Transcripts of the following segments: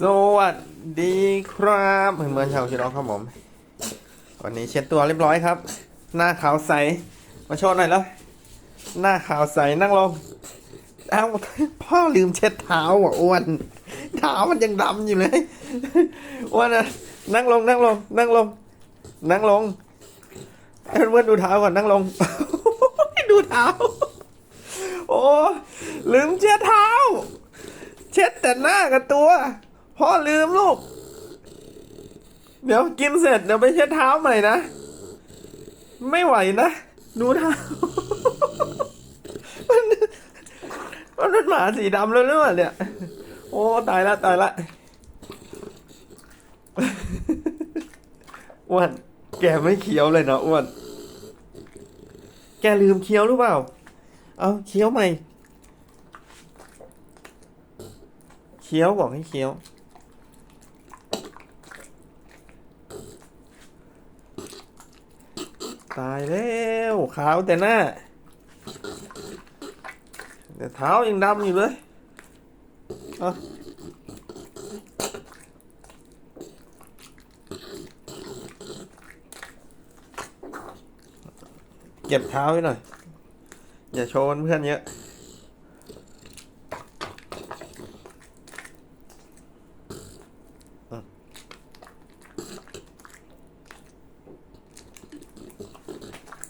สวัสดีครับเพื่อนๆชาวชิโนครับผมวันนี้เช็ดตัวเรียบร้อยครับ หน้าขาวใส มาโชว์หน่อยแล้ว หน้าขาวใสนั่งลงเอ้าพ่อลืมเช็ดเท้าอะอ้วนเท้ามันยังดำอยู่เลยอ้วนนะนั่งลงนั่งลง นั่งลง นั่งลงให้เพื่อนๆดูเท้าก่อนนั่งลง ดูเท้า โอ้ลืมเช็ดเท้า เช็ดแต่หน้ากับตัว พ่อลืมลูก เดี๋ยวกินเสร็จเดี๋ยวไปเช็ดเท้าใหม่นะ ไม่ไหวนะ ดูเท้ามันมันเป็นหมาสีดำแล้วหรือเปล่าเนี่ย โอ้ตายละตายละอ้วนแกไม่เคี้ยวเลยนะอ้วน แกลืมเคี้ยวหรือเปล่า เอาเคี้ยวใหม่เคี้ยวบอกให้เคี้ยว ตายแล้วขาวแต่หน้า แต่เท้ายังดำอยู่เลยเอาเก็บเท้าไว้หน่อย อย่าโชว์เพื่อนเยอะ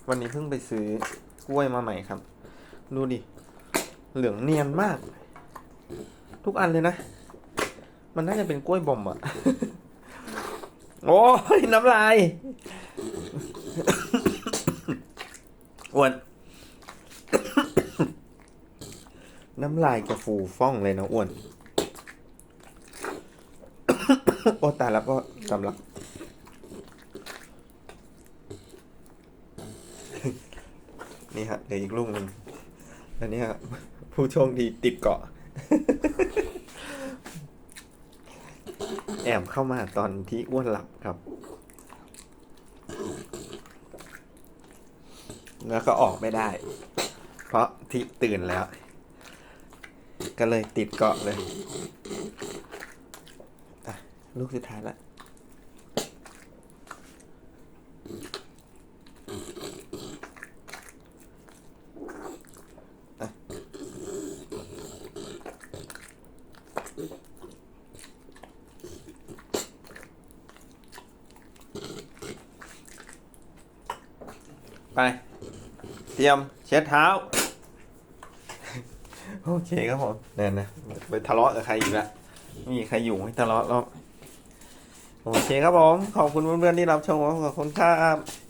วันนี้เพิ่งไปซื้อกล้วยมาใหม่ครับ ดูดิ เหลืองเนียนมาก ทุกอันเลยนะ มันน่าจะเป็นกล้วยบ่มอะโอ้ยน้ำลายอ้วน น้ำลายจะฟูฟ่องเลยนะอ้วน โอ้ตายแล้วก็สำลัก นี่ฮะเหลืออีกลูกหนึ่งอันนี้ผู้โชคดีติดเกาะ แอบเข้ามาตอนที่อ้วนหลับครับ แล้วก็ออกไม่ได้ เพราะที่ตื่นแล้ว ก็เลยติดเกาะเลย ลูกสุดท้ายละ ไป เตรียมเช็ดเท้า โอเคครับผมเนี่ยนะไปทะเลาะกับใครอีกแล้วไม่มีใครอยู่ให้ทะเลาะแล้ว โอเคครับผม ขอบคุณเพื่อนๆที่รับชมขอบคุณครับ